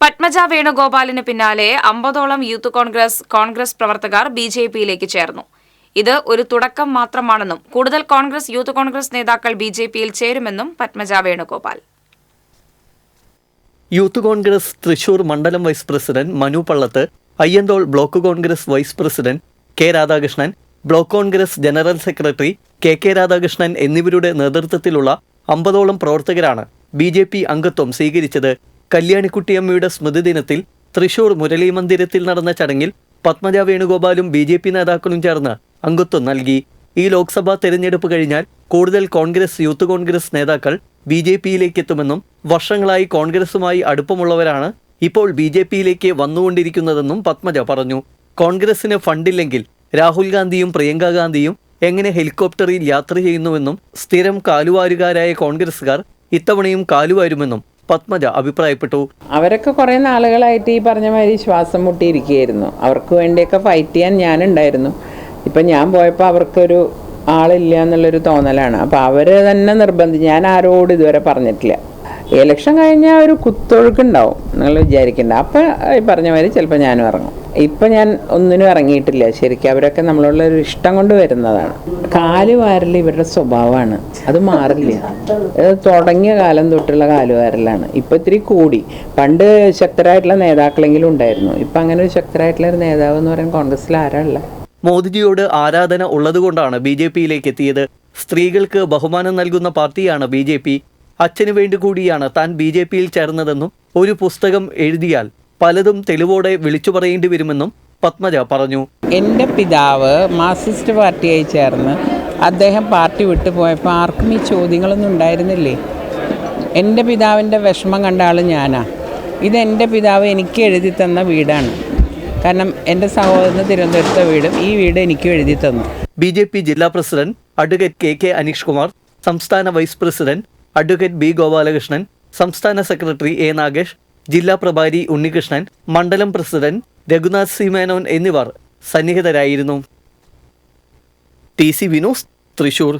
പത്മജ വേണുഗോപാലിന് പിന്നാലെ അമ്പതോളം യൂത്ത് കോൺഗ്രസ് കോൺഗ്രസ് പ്രവർത്തകർ ബി ജെ പിയിലേക്ക് ചേർന്നു. ഇത് ഒരു തുടക്കം മാത്രമാണെന്നും കൂടുതൽ കോൺഗ്രസ് യൂത്ത് കോൺഗ്രസ് നേതാക്കൾ ബി ജെ പിയിൽ ചേരുമെന്നും പത്മജ വേണുഗോപാൽ. യൂത്ത് കോൺഗ്രസ് തൃശൂർ മണ്ഡലം vice president Manu Pallath Ayyanthole block Congress vice president K Radhakrishnan block Congress general secretary K K Radhakrishnan എന്നിവരുടെ നേതൃത്വത്തിലുള്ള അമ്പതോളം പ്രവർത്തകരാണ് ബി അംഗത്വം സ്വീകരിച്ചത്. കല്യാണിക്കുട്ടിയമ്മയുടെ സ്മൃതി ദിനത്തിൽ തൃശൂർ മുരളി മന്ദിരത്തിൽ നടന്ന ചടങ്ങിൽ പത്മജ വേണുഗോപാലും ബി ജെ പി നേതാക്കളും ചേർന്ന് അംഗത്വം നൽകി. ഈ ലോക്സഭാ തെരഞ്ഞെടുപ്പ് കഴിഞ്ഞാൽ കൂടുതൽ കോൺഗ്രസ് യൂത്ത് കോൺഗ്രസ് നേതാക്കൾ ബി ജെ പിയിലേക്ക് എത്തുമെന്നും വർഷങ്ങളായി കോൺഗ്രസുമായി അടുപ്പമുള്ളവരാണ് ഇപ്പോൾ ബി ജെ പിയിലേക്ക് വന്നുകൊണ്ടിരിക്കുന്നതെന്നും പത്മജ പറഞ്ഞു. കോൺഗ്രസിന് ഫണ്ടില്ലെങ്കിൽ രാഹുൽ ഗാന്ധിയും പ്രിയങ്ക ഗാന്ധിയും എങ്ങനെ ഹെലികോപ്റ്ററിൽ യാത്ര ചെയ്യുന്നുവെന്നും സ്ഥിരം കാലുവാരുകാരായ കോൺഗ്രസുകാർ ഇത്തവണയും കാലുവാരുമെന്നും പത്മജ അഭിപ്രായപ്പെട്ടു. അവരൊക്കെ കുറേ നാളുകളായിട്ട് ഈ പറഞ്ഞ മാതിരി ശ്വാസം മുട്ടിയിരിക്കുകയായിരുന്നു. അവർക്ക് വേണ്ടിയൊക്കെ ഫൈറ്റ് ചെയ്യാൻ ഞാനുണ്ടായിരുന്നു. ഇപ്പം ഞാൻ പോയപ്പോൾ അവർക്കൊരു ആളില്ല എന്നുള്ളൊരു തോന്നലാണ്. അപ്പോൾ അവർ തന്നെ നിർബന്ധിച്ച് ഞാൻ ആരോടും ഇതുവരെ പറഞ്ഞിട്ടില്ല. ഇലക്ഷൻ കഴിഞ്ഞാൽ ഒരു കുത്തൊഴുക്കുണ്ടാവും നിങ്ങൾ വിചാരിക്കണ്ട. അപ്പം ഈ പറഞ്ഞ മാതിരി ചിലപ്പോൾ ഞാനും ഇറങ്ങും. ഇപ്പം ഞാൻ ഒന്നിനും ഇറങ്ങിയിട്ടില്ല. ശരിക്കും അവരൊക്കെ നമ്മളുള്ള ഒരു ഇഷ്ടം കൊണ്ട് വരുന്നതാണ്. കാൽ വാരൽ ഇവരുടെ സ്വഭാവമാണ്. അത് മാറില്ല. തുടങ്ങിയ കാലം തൊട്ടുള്ള കാലുവാരലാണ് ഇപ്പം ഇത്തിരി കൂടി. പണ്ട് ശക്തരായിട്ടുള്ള നേതാക്കളെങ്കിലും ഉണ്ടായിരുന്നു. ഇപ്പം അങ്ങനെ ഒരു ശക്തരായിട്ടുള്ള ഒരു നേതാവ് എന്ന് പറയാൻ കോൺഗ്രസ്സിൽ ആരാ മോദിജിയോട് ആരാധന ഉള്ളതുകൊണ്ടാണ് ബി ജെ പിയിലേക്ക് എത്തിയത്. സ്ത്രീകൾക്ക് ബഹുമാനം നൽകുന്ന പാർട്ടിയാണ് ബി ജെ പി. അച്ഛനു വേണ്ടി കൂടിയാണ് താൻ ബി ജെ പിയിൽ ചേർന്നതെന്നും ഒരു പുസ്തകം എഴുതിയാൽ പലതും തെളിവോടെ വിളിച്ചു പറയേണ്ടി വരുമെന്നും പത്മജ പറഞ്ഞു. എന്റെ പിതാവ് മാർക്സിസ്റ്റ് പാർട്ടിയായി ചേർന്ന് അദ്ദേഹം പാർട്ടി വിട്ടു പോയപ്പോൾ ആർക്കും ഈ ചോദ്യങ്ങളൊന്നും ഉണ്ടായിരുന്നില്ലേ? എന്റെ പിതാവിന്റെ വിഷമം കണ്ട ആൾ ഞാനാ. ഇതെന്റെ പിതാവ് എനിക്ക് എഴുതി തന്ന വീടാണ്. കാരണം എന്റെ സഹോദരന് തിരുവനന്തപുരത്തെ വീടും ഈ വീട് എനിക്കും എഴുതി തന്നു. ബി ജെ പി ജില്ലാ president advocate K K Aneesh Kumar സംസ്ഥാന vice president advocate B Gopalakrishnan സംസ്ഥാന സെക്രട്ടറി എ നാഗേഷ് ജില്ലാ പ്രഭാരി ഉണ്ണികൃഷ്ണൻ മണ്ഡലം പ്രസിഡന്റ് രഘുനാഥ് സി മേനോൻ എന്നിവർ സന്നിഹിതരായിരുന്നു. T C Vinos Thrissur.